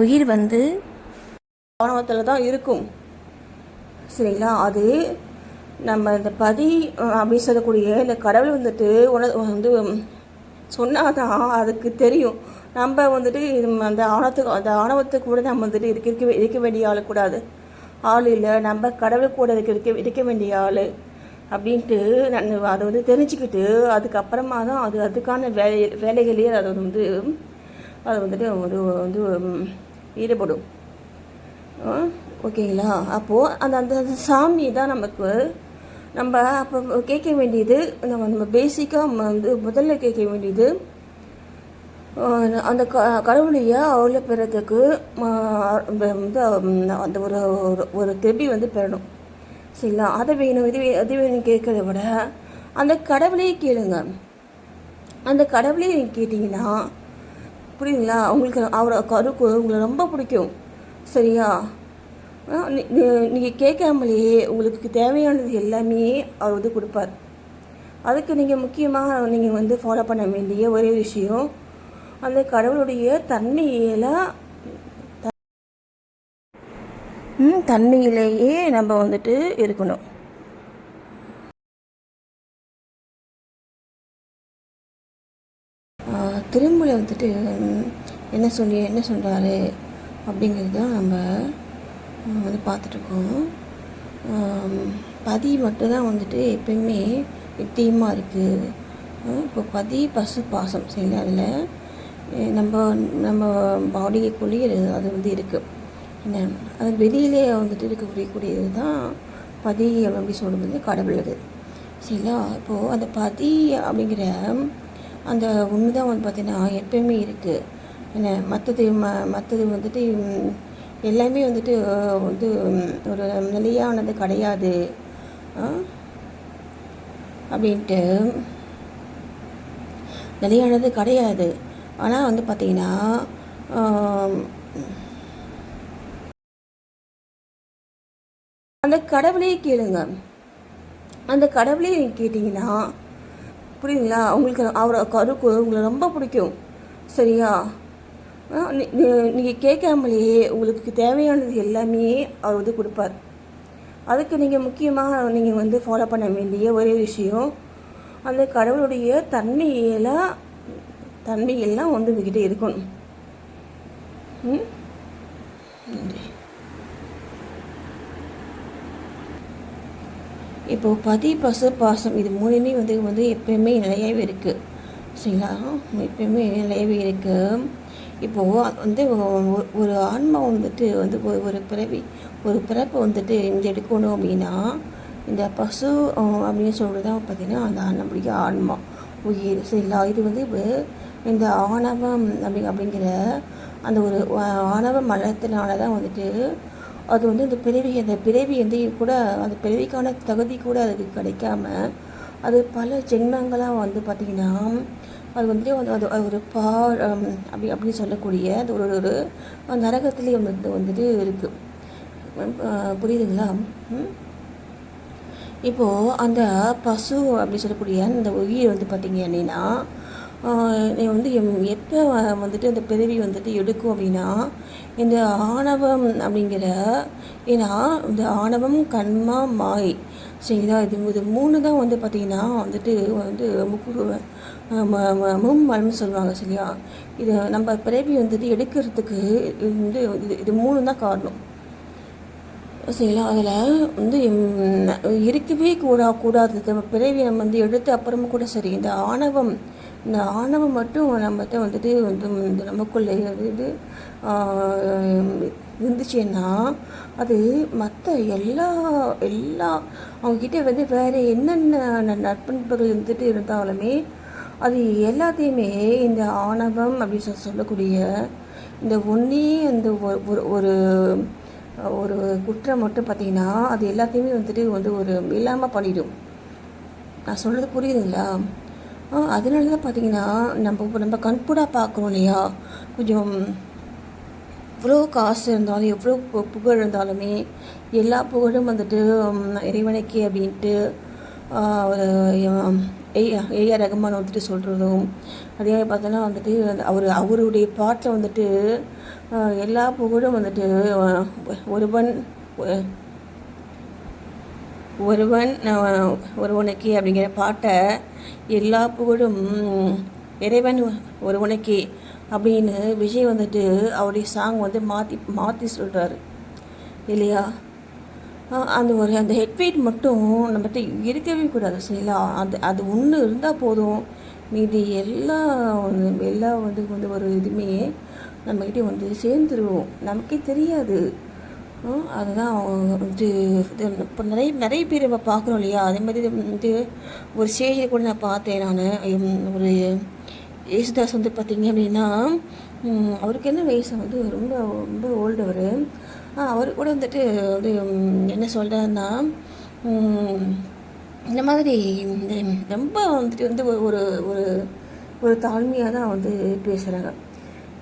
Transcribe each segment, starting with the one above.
உயிர் வந்து ஆணவத்தில் தான் இருக்கும். சரிங்களா? அது நம்ம இந்த பதி அப்படின்னு சொல்லக்கூடிய இந்த கடவுள் வந்துட்டு உண வந்து சொன்னாதான் அதுக்கு தெரியும். நம்ம வந்துட்டு அந்த ஆணவத்துக்கு அந்த ஆணவத்துக்கு கூட நம்ம வந்துட்டு இருக்க இருக்க இருக்க வேண்டிய ஆள் கூடாது. ஆள் இல்லை நம்ம கடவுள் கூட இருக்க இருக்க இருக்க வேண்டிய ஆள். அப்படின்ட்டு நான் அதை வந்து தெரிஞ்சுக்கிட்டு அதுக்கப்புறமா தான் அது அதுக்கான வேலை வேலைகளையே அது வந்து அது வந்துட்டு ஒரு வந்து ஈடுபடும். ஆ, ஓகேங்களா? அப்போது அந்த அந்த அந்த சாமி தான் நமக்கு நம்ம அப்போ கேட்க வேண்டியது நம்ம நம்ம பேசிக்காக வந்து முதல்ல கேட்க வேண்டியது அந்த க கடவுளைய அவளை பெறத்துக்கு வந்து அந்த ஒரு ஒரு- ஒரு வந்து பெறணும். சரிங்களா? அதை வேணும் இது அது வேணும் கேட்கறத விட அந்த கடவுளையே கேளுங்க. அந்த கடவுளையே கேட்டிங்கன்னா புரியுங்களா உங்களுக்கு அவரை கருக்கு உங்களை ரொம்ப பிடிக்கும். சரியா? நீங்கள் கேட்காமலேயே உங்களுக்கு தேவையானது எல்லாமே அவர் வந்து கொடுப்பார். அதுக்கு நீங்கள் முக்கியமாக நீங்கள் வந்து ஃபாலோ பண்ண வேண்டிய ஒரே விஷயம் அந்த கடவுளுடைய தன்மையில தன்மையிலேயே நம்ம வந்துட்டு இருக்கணும். திருமலை வந்துட்டு என்ன சொல்லி என்ன சொல்கிறாரு அப்படிங்கிறது தான் நம்ம வந்து பார்த்துட்ருக்கோம். பதி மட்டும்தான் வந்துட்டு எப்பயுமே நித்தியமாக இருக்குது இப்போ பதி பசு பாசம் சரிங்களா அதில்? நம்ம நம்ம பாடிக்குள்ளேயே அது- அது வந்து இருக்குது என்ன? அது வெளியிலே வந்துட்டு இருக்கக்கூடியக்கூடியது தான் பதி அப்படி சொல்லும்போது கடவுள் அது சரிங்களா? இப்போது அந்த பதி அப்படிங்கிற அந்த ஒன்று தான் வந்து பார்த்திங்கன்னா எப்பயுமே இருக்குது என்ன மற்றது ம மற்றது வந்துட்டு எல்லாமே வந்துட்டு வந்து ஒரு நிலையானது கிடையாது. அப்படின்ட்டு நிலையானது கிடையாது. ஆனால் வந்து பார்த்திங்கன்னா அந்த கடவுளையே கேளுங்க. அந்த கடவுளையே கேட்டிங்கன்னா புரியுங்களா உங்களுக்கு அவரை கருக்கு உங்களை ரொம்ப பிடிக்கும். சரியா? நீங்கள் கேட்காமலேயே உங்களுக்கு தேவையானது எல்லாமே அவர் வந்து கொடுப்பார். அதுக்கு நீங்கள் முக்கியமாக நீங்கள் வந்து ஃபாலோ பண்ண வேண்டிய ஒரே விஷயம் அந்த கடவுளுடைய தன்மையெல்லாம் தன்மையெல்லாம் வந்து உங்ககிட்ட இருக்கணும். ம்? நன்றி. இப்போது பதி பசு பாசம் இது மூணுமே வந்து வந்து எப்பயுமே நிலையாகவே இருக்குது சரிங்களா? எப்பயுமே நிலையாகவே இருக்குது இப்போது வந்து ஒரு ஆன்மா வந்துட்டு வந்து ஒரு ஒரு பிறவி ஒரு பிறப்பை வந்துட்டு இந்த எடுக்கணும் அப்படின்னா இந்த பசு அப்படின்னு சொல்கிறது தான் பார்த்திங்கன்னா அந்த நம்முடைய ஆன்மா உயிர். சரிங்களா? இது வந்து இந்த ஆணவம் அப்படி அப்படிங்கிற அந்த ஒரு ஆணவ மலத்தினால தான் வந்துட்டு அது வந்து இந்த பிறவி அந்த பிறவி வந்து கூட அந்த பிறவிக்கான தகுதி கூட அதுக்கு கிடைக்காம அது பல ஜென்மங்களாக வந்து பார்த்திங்கன்னா அது வந்துட்டு அது அது ஒரு பா அப்படி அப்படின்னு சொல்லக்கூடிய அது ஒரு ஒரு நரகத்துலேயே வந்து வந்துட்டு இருக்குது புரியுதுங்களா? இப்போது அந்த பசு அப்படி சொல்லக்கூடிய அந்த உயிர் வந்து பார்த்திங்க அப்படின்னா வந்து எம்- எப்போ வந்துட்டு அந்த பிறவி வந்துட்டு எடுக்கும் அப்படின்னா இந்த ஆணவம் அப்படிங்கிற ஏன்னா இந்த ஆணவம் கண்மா மாய். சரிங்களா? இது இது மூணு தான் வந்து பார்த்திங்கன்னா வந்துட்டு வந்து முக்கு மும்மலம்னு சொல்லுவாங்க சரியா? இது நம்ம பிறவி வந்துட்டு எடுக்கிறதுக்கு இது வந்து இது இது மூணு தான் காரணம். சரிங்களா? அதில் வந்து இருக்கவே கூடா கூடாது. பிறவி நம்ம வந்து எடுத்த அப்புறமும் கூட சரி இந்த ஆணவம் இந்த ஆணவம் மட்டும் நம்மகிட்ட வந்துட்டு வந்து இந்த நமக்குள்ளே இது இருந்துச்சுன்னா அது மற்ற எல்லா எல்லா அவங்கக்கிட்ட வந்து வேறு என்னென்ன நட்பண்புகள் இருந்துட்டு இருந்தாலுமே அது எல்லாத்தையுமே இந்த ஆணவம் அப்படின்னு சொல்லி சொல்லக்கூடிய இந்த ஒன்றே அந்த ஒரு- ஒரு ஒரு குற்றம் மட்டும் பார்த்தீங்கன்னா அது எல்லாத்தையுமே வந்துட்டு வந்து ஒரு இல்லாமல் பண்ணிடும். நான் சொல்கிறது புரியுதுங்களா? அதனால தான் பார்த்தீங்கன்னா நம்ம இப்போ நம்ம கண்கூடாக பார்க்குறோம் இல்லையா? கொஞ்சம் எவ்வளோ காசு இருந்தாலும் எவ்வளோ பு- புகழ் இருந்தாலுமே எல்லா புகழும் வந்துட்டு இறைவனைக்கு இறைவனுக்கே அப்படின்ட்டு ஒரு ஏஆர் ரகுமான் வந்துட்டு சொல்கிறதும் அதே மாதிரி பார்த்தோன்னா வந்துட்டு அவர் அவருடைய பாட்டில் வந்துட்டு எல்லா புகழும் வந்துட்டு ஒருவன் ஒருவன் ஒருவனுக்கு அப்படிங்கிற பாட்டை எல்லா புகழும் இறைவன் ஒருவனுக்கு அப்படின்னு விஜய் வந்துட்டு அவருடைய சாங் வந்து மாற்றி மாற்றி சொல்கிறாரு இல்லையா? அந்த ஒரு அந்த ஹெட்வெயிட் மட்டும் நம்மகிட்ட இருக்கவே கூடாது சரிங்களா? அது அது ஒன்று இருந்தால் போதும். மீதி எல்லா எல்லா வந்து வந்து ஒரு இதுவுமே நம்மக்கிட்ட வந்து சேர்ந்துருவோம் நமக்கே தெரியாது. அதுதான் வந்து இது இப்போ நிறைய நிறைய பேர் நம்ம பார்க்குறோம் இல்லையா? அதே மாதிரி வந்து ஒரு ஸ்டேஜில் கூட நான் பார்த்தேன் நான். ஒரு யேசுதாஸ் வந்து பார்த்தீங்க அப்படின்னா அவருக்கு என்ன வயசு? வந்து ரொம்ப ரொம்ப ஓல்டு அவர். அவர் கூட வந்துட்டு வந்து என்ன சொல்கிறாருன்னா இந்த மாதிரி இந்த ரொம்ப வந்துட்டு வந்து ஒரு ஒரு ஒரு தாழ்மையாக தான் வந்து பேசுகிறாங்க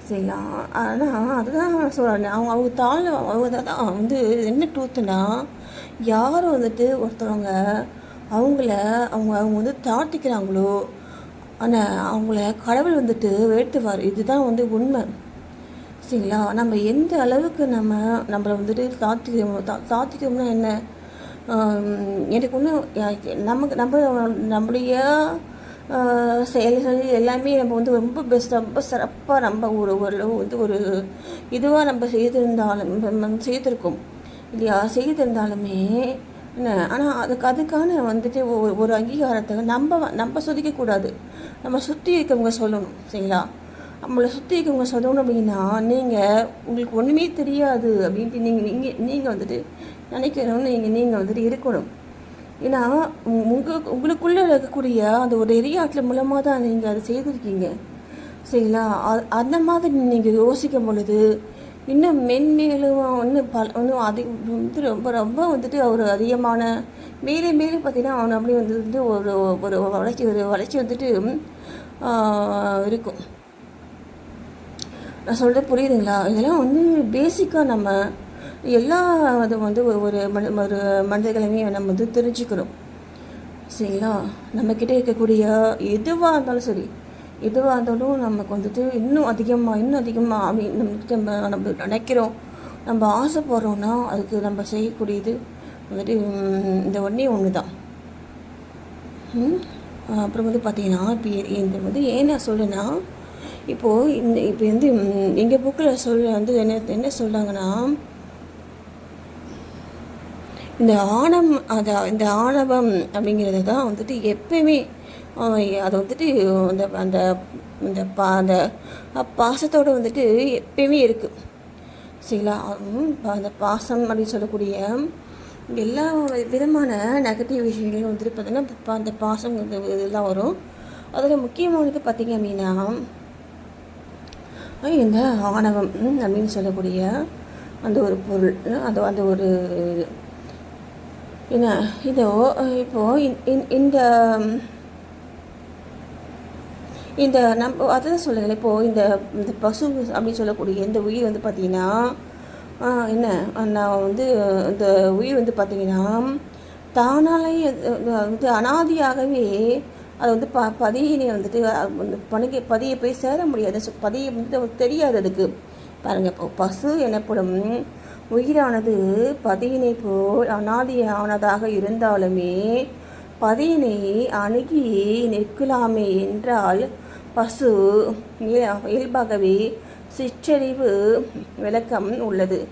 சரிங்களா ஆனால் அதுதான் நான் சொல்கிறேன் அவங்க அவங்க தாழ் அவங்க தான் வந்து என்ன ட்ரூத்துனா யார் வந்துட்டு ஒருத்தவங்க அவங்கள அவங்க அவங்க வந்து தாழ்த்திக்கிறாங்களோ ஆனால் அவங்கள கடவுள் வந்துட்டு வேட்டுவார். இதுதான் வந்து உண்மை. சரிங்களா? நம்ம எந்த அளவுக்கு நம்ம நம்மளை வந்துட்டு தாத்திக்கிறோமோ தா தாத்திக்கிறோம்னா என்ன? எனக்கு ஒன்றும் நமக்கு நம்ம நம்முடைய செயல்கள் எல்லாமே நம்ம வந்து ரொம்ப பெஸ்ட் ரொம்ப சிறப்பாக நம்ம ஒரு ஒரு வந்து ஒரு இதுவாக நம்ம செய்திருந்தாலும் நம்ம செய்திருக்கோம். இல்லையா? செய்திருந்தாலுமே என்ன ஆனால் அதுக்கு அதுக்கான வந்துட்டு ஒரு ஒரு அங்கீகாரத்தை நம்ம நம்ம சொதிக்கக்கூடாது. நம்ம சுற்றி இருக்கவங்க சொல்லணும் சரிங்களா? நம்மளை சுற்றி இருக்கவங்க சொல்லணும் அப்படின்னா நீங்கள் உங்களுக்கு ஒன்றுமே தெரியாது அப்படின்ட்டு நீங்கள் நீங்கள் நீங்கள் வந்துட்டு நினைக்கணும்னு நீங்கள் நீங்கள் வந்துட்டு இருக்கணும். ஏன்னா உங்கள் உங்களுக்குள்ளே இருக்கக்கூடிய அந்த ஒரு எரியாட்டில் மூலமாக தான் நீங்கள் அதை செய்திருக்கீங்க. சரிங்களா? அந்த மாதிரி நீங்கள் யோசிக்கும் பொழுது இன்னும் மென்மேலும் இன்னும் பல இன்னும் அதிக வந்து ரொம்ப ரொம்ப வந்துட்டு ஒரு அதிகமான மேலே மேலே பார்த்தீங்கன்னா அவன் அப்படியே வந்து வந்து ஒரு ஒரு வளர்ச்சி ஒரு வளர்ச்சி வந்துட்டு இருக்கும். நான் சொல்கிறது புரியுதுங்களா? இதெல்லாம் வந்து பேசிக்காக நம்ம எல்லா அதை வந்து ஒரு மனி ஒரு மனிதர்களையுமே நம்ம வந்து தெரிஞ்சுக்கிறோம் சரிங்களா? நம்மக்கிட்ட இருக்கக்கூடிய எதுவாக இருந்தாலும் சரி எதுவாக இருந்தாலும் நமக்கு வந்துட்டு இன்னும் அதிகமாக இன்னும் அதிகமாக அப்படி நம்மக்கிட்ட நம்ம நம்ம நினைக்கிறோம் நம்ம ஆசைப்படுறோன்னா அதுக்கு நம்ம செய்யக்கூடியது வந்துட்டு இந்த ஒன்றே ஒன்று தான் அப்புறம் வந்து பார்த்தீங்கன்னா இப்போ இந்த வந்து ஏன் நான் சொல்லுன்னா இப்போது இந்த இப்போ வந்து எங்கள் புக்கில் சொல்ல வந்து என்ன என்ன சொல்கிறாங்கன்னா இந்த ஆணம் அதை இந்த ஆணவம் அப்படிங்கிறது தான் வந்துட்டு எப்பயுமே அது வந்துட்டு அந்த அந்த இந்த பா அந்த பாசத்தோடு வந்துட்டு எப்பயுமே இருக்குது சரிங்களா அந்த பாசம் அப்படின்னு சொல்லக்கூடிய எல்லா விதமான நெகட்டிவ் விஷயங்களும் வந்துட்டு பார்த்திங்கன்னா அந்த பாசம் இதெல்லாம் வரும் அதில் முக்கியமானது பார்த்தீங்க அப்படின்னா இந்த ஆணவம் அப்படின்னு சொல்லக்கூடிய அந்த ஒரு பொருள் அது அந்த ஒரு இது. என்ன இதோ இப்போது இப்போ இந்த- இந்த- இந்த இந்த நம்ம அதான் சொல்லுங்களேன் இப்போது இந்த இந்த பசு அப்படின்னு சொல்லக்கூடிய இந்த உயிர் வந்து பார்த்தீங்கன்னா என்ன நான் வந்து இந்த உயிர் வந்து பார்த்தீங்கன்னா தானாலே வந்து அனாதியாகவே அது வந்து ப பதியினை வந்துட்டு அந்த வந்து பதியை போய் சேர முடியாது. பதிய பதியை வந்து தெரியாது அதுக்கு. பாருங்கள் இப்போ பசு எனப்படும் உயிரானது பதியினை போல் அனாதியானதாக இருந்தாலுமே பதியினை அணுகி நிற்கலாமே என்றால் பசு இயல்பாகவே சிற்றறிவு விளக்கம் உள்ளது.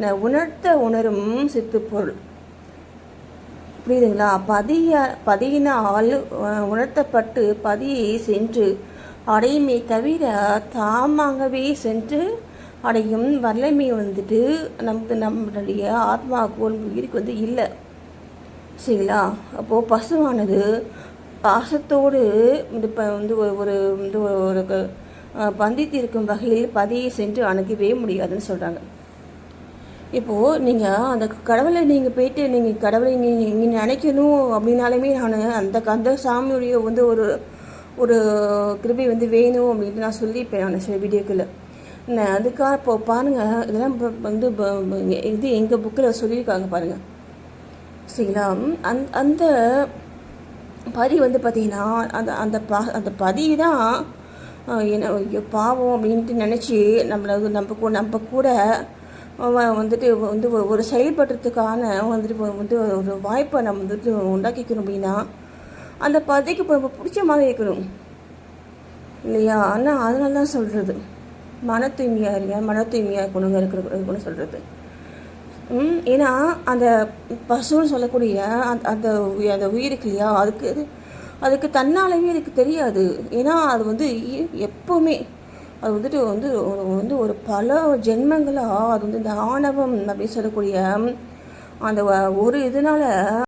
ந- உணர்த்த உணரும் சித்துப்பொருள். புரியுதுங்களா? பதிய பதியினால் உணர்த்தப்பட்டு பதியை சென்று அடையுமே தவிர தாமாகவே சென்று அடையும் வல்லமை வந்துட்டு நமக்கு நம்மளுடைய ஆத்மாவுக்கு உயிருக்கு வந்து இல்லை. சரிங்களா? அப்போது பசுவானது பாசத்தோடு இந்த இப்போ வந்து ஒரு ஒரு வந்து ஒரு பந்தித்து இருக்கும் வகையில் பதியை சென்று அணுகவே முடியாதுன்னு சொல்கிறாங்க இப்போது நீங்கள் அந்த கடவுளை நீங்கள் போயிட்டு நீங்கள் கடவுளை நீங்கள் நீங்கள் நினைக்கணும் அப்படின்னாலுமே நான் அந்த அந்த சாமியுடைய வந்து ஒரு ஒரு கிருபை வந்து வேணும் அப்படின்ட்டு நான் சொல்லியிருப்பேன் நான் சில வீடியோக்குள்ளே அதுக்காக இப்போ பாருங்கள் இதெல்லாம் வந்து ப- இது எங்கள் புக்கில் சொல்லியிருக்காங்க பாருங்கள் சரிங்களா? அந் அந்த பதி வந்து பார்த்திங்கன்னா அந்த அந்த ப அந்த பதி தான் என்ன ஐயோ பாவம் அப்படின்ட்டு நினச்சி நம்மளை வந்து நம்ம கூட நம்ம கூட வந்துட்டு வந்து ஒரு- செயல்படுறதுக்கான வந்துட்டு வந்து ஒரு வாய்ப்பை நம்ம வந்துட்டு உண்டாக்கிக்கணும் அப்படின்னா அந்த பதிக்கு இப்போ நம்ம பிடிச்ச மாதிரி இருக்கணும். இல்லையா? ஆனால் அதனால தான் சொல்கிறது மன தூய்மையாக இருங்க மன தூய்மையாக இருக்கணுங்க இருக்கிற சொல்கிறது ஏன்னா அந்த பசுன்னு சொல்லக்கூடிய அந்த அந்த உயிர் அந்த உயிருக்கு இல்லையா? அதுக்கு அதுக்கு தன்னாலவே அதுக்கு தெரியாது. ஏன்னா அது வந்து எப்போவுமே அது வந்துட்டு வந்து ஒரு வந்து ஒரு பல ஜென்மங்களாக அது வந்து இந்த ஆணவம் அப்படின்னு சொல்லக்கூடிய அந்த ஒரு இதனால